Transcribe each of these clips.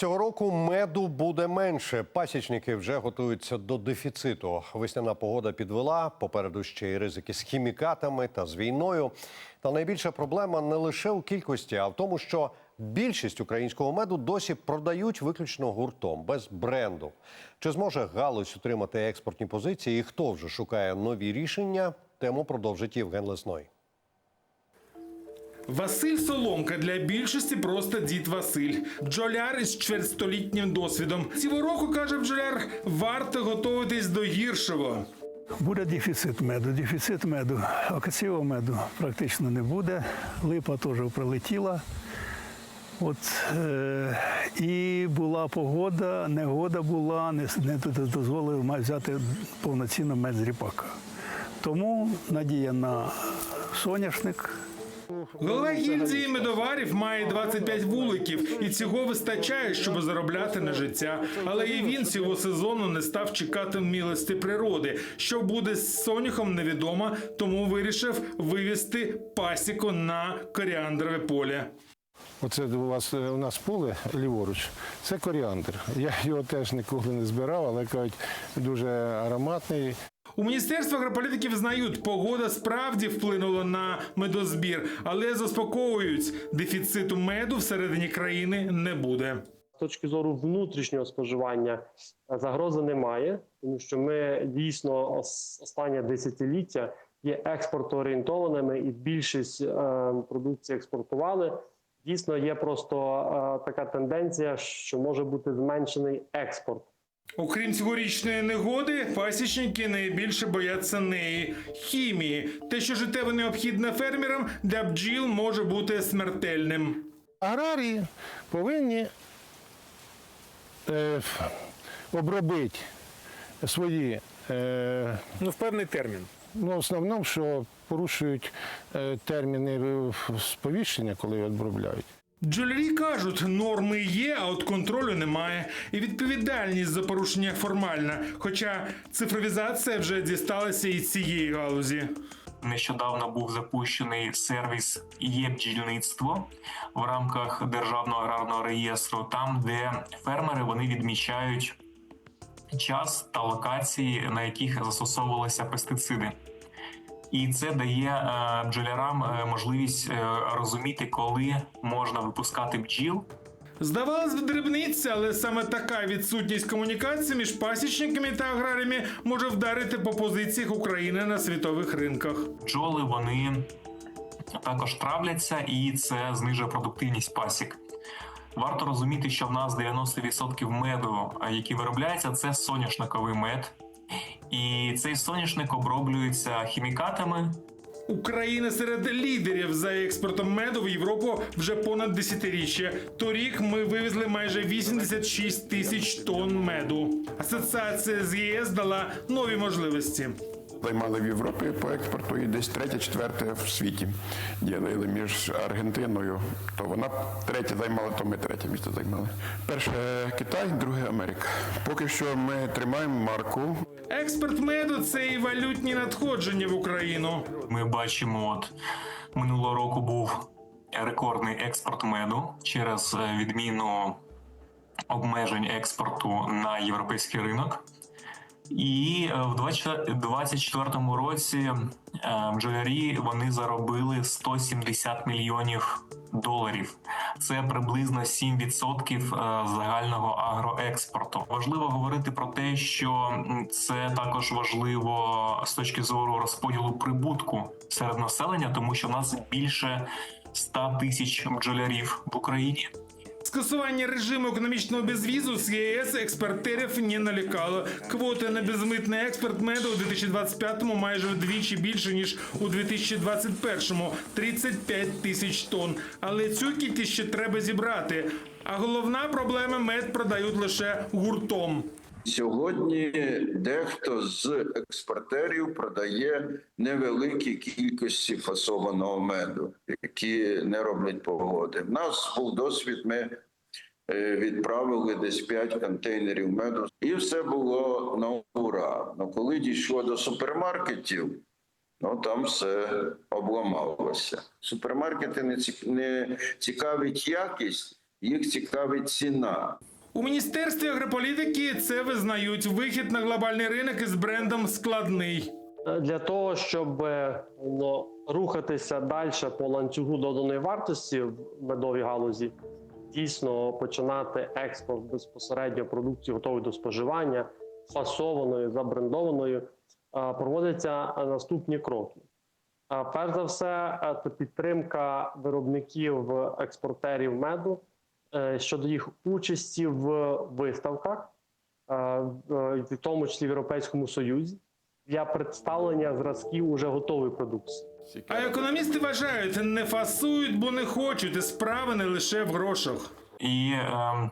Цього року меду буде менше. Пасічники вже готуються до дефіциту. Весняна погода підвела. Попереду ще й ризики з хімікатами та з війною. Та найбільша проблема не лише у кількості, а в тому, що більшість українського меду досі продають виключно гуртом без бренду. Чи зможе галузь утримати експортні позиції? І хто вже шукає нові рішення? Тему продовжить Євген Лесной. Василь Соломка для більшості просто дід Василь. Бджоляр із чвертьстолітнім досвідом. Цього року, каже бджоляр, варто готуватись до гіршого. Буде дефіцит меду. Дефіцит меду. Акаційного меду практично не буде. Липа теж прилетіла. От, е, і була погода, негода була, не, не дозволили ма- взяти повноцінно мед з ріпака. Тому надія на соняшник. Голова гільдії медоварів має 25 вуликів, і цього вистачає, щоб заробляти на життя. Але і він цього сезону не став чекати милості природи. Що буде з соняхом, невідомо, тому вирішив вивести пасіку на коріандрове поле. Оце у вас е, у нас поле ліворуч. Це коріандр. Я його теж ніколи не збирав, але кажуть, дуже ароматний. У міністерстві агрополітики визнають, погода справді вплинула на медозбір, але заспокоюють, дефіциту меду всередині країни не буде. З точки зору внутрішнього споживання е, загрози немає, тому що ми дійсно ос- останнє десятиліття є експортоорієнтованими, і більшість е, продукції експортували. Дійсно, є просто е, така тенденція, що може бути зменшений експорт. Окрім цьогорічної негоди, пасічники найбільше бояться неї хімії. Те, що життєво необхідне фермерам для бджіл, може бути смертельним. Аграрії повинні е, обробити свої, е, Ну, в певний термін. ну, в основному, що порушують е, терміни сповіщення, коли обробляють. Бджолярі кажуть, норми є, а от контролю немає. І відповідальність за порушення формальна. Хоча цифровізація вже дісталася і цієї галузі. Нещодавно був запущений сервіс є в рамках державного аграрного реєстру, там де фермери вони відмічають час та локації, на яких застосовувалися пестициди. І це дає е, бджолярам е, можливість е, розуміти, коли можна випускати бджіл, Здавалось б, дрібниця, але саме така відсутність комунікації між пасічниками та аграріями може вдарити по позиціях України на світових ринках. бджоли вони також травляться, і це знижує продуктивність пасік. Варто розуміти, що в нас 90% меду, який виробляється, це соняшниковий мед. І цей соняшник оброблюється хімікатами, Україна серед лідерів за експортом меду в Європу вже понад десятиріччя. Торік ми вивезли майже 86 тисяч тонн меду. Асоціація з ЄС дала нові можливості. Займали в Європі по експорту і десь третє, четверте в світі ділили між Аргентиною. То вона третє займала, то ми третє місце займали. Перше Китай, друге Америка. Поки що ми тримаємо марку. Експорт меду це і валютні надходження в Україну. Ми бачимо, от минулого року був рекордний експорт меду через е, відміну обмежень експорту на європейський ринок. І е, в 2024 році е, бджолярі вони заробили 170 мільйонів доларів. Це приблизно 7% е, загального агроекспорту. Важливо говорити про те, що це також важливо з точки зору розподілу прибутку серед населення, тому що в нас більше 100 тисяч бджолярів в Україні. Скасування режиму економічного безвізу з ЄС експортерів не налякало. Квоти на безмитний експорт меду у 2025-му майже вдвічі більше ніж у 2021-му – 35 тисяч тонн. Але цю кількість ще треба зібрати. А головна проблема мед продають лише гуртом. Сьогодні дехто з експортерів продає невеликі кількості фасованого меду, які не роблять погоди. У нас був досвід. Ми е, відправили десь 5 контейнерів меду, і все було на ура. Ну коли дійшло до супермаркетів, ну там все обламалося. Супермаркети не цікавить якість. їх цікавить ціна. У міністерстві агрополітики це визнають. Вихід на глобальний ринок із брендом складний. Для того, щоб е, ну, рухатися далі по ланцюгу доданої вартості в медовій галузі, дійсно починати експорт безпосередньо продукції готової до споживання, фасованої, забрендованої, е, проводяться наступні кроки. Е, Перш за все, це підтримка виробників експортерів меду щодо їх участі в виставках, е, в в тому числі в Європейському Союзі, для представлення зразків уже готової продукції. А економісти вважають, не фасують, бо не хочуть, і справа не лише в грошах. І ем,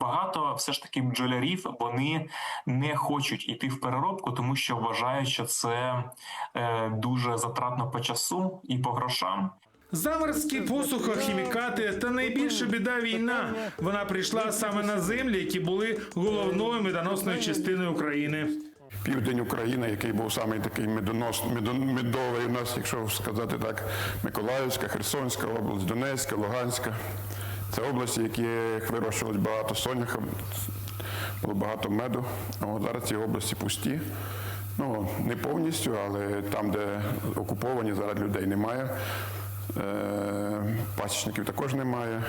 багато все ж таки бджолярів вони не хочуть йти в переробку, тому що вважають, що це е, дуже затратно по часу і по грошам. Заморозки, посуха, хімікати та найбільша біда війна. Вона прийшла саме на землі, які були головною медоносною частиною України. Південь України, який був самий такий медонос, медон- медовий у нас, якщо сказати так, Миколаївська, Херсонська область, Донецька, Луганська. Це області, які вирощувалось багато соняха, було багато меду. От зараз ці області пусті. Ну, не повністю, але там, де окуповані, зараз людей немає. Е, пасічників також немає.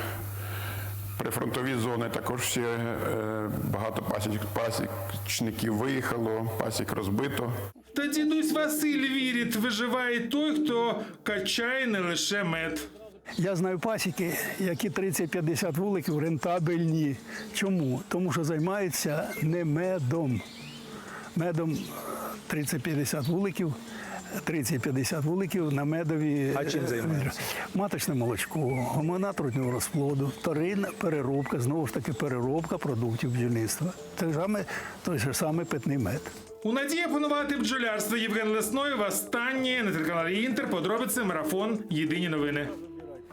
Прифронтові зони також всі е, багато пасіч, пасічників виїхало, пасік розбито. Та дідусь Василь вірить, виживає той, хто качає не лише мед. Я знаю пасіки, які 30-50 вуликів рентабельні. Чому? Тому що займаються не медом. Медом 30-50 вуликів. 30-50 вуликів на медові. А чим займаються? Маточне молочко, гомонат руднього розплоду, вторинна переробка, знову ж таки переробка продуктів бджільництва. Те саме, той же саме питний мед. У надії опанувати бджолярство Євген Лесної в останнє на телеканалі Інтер. Подробиці марафон. Єдині новини.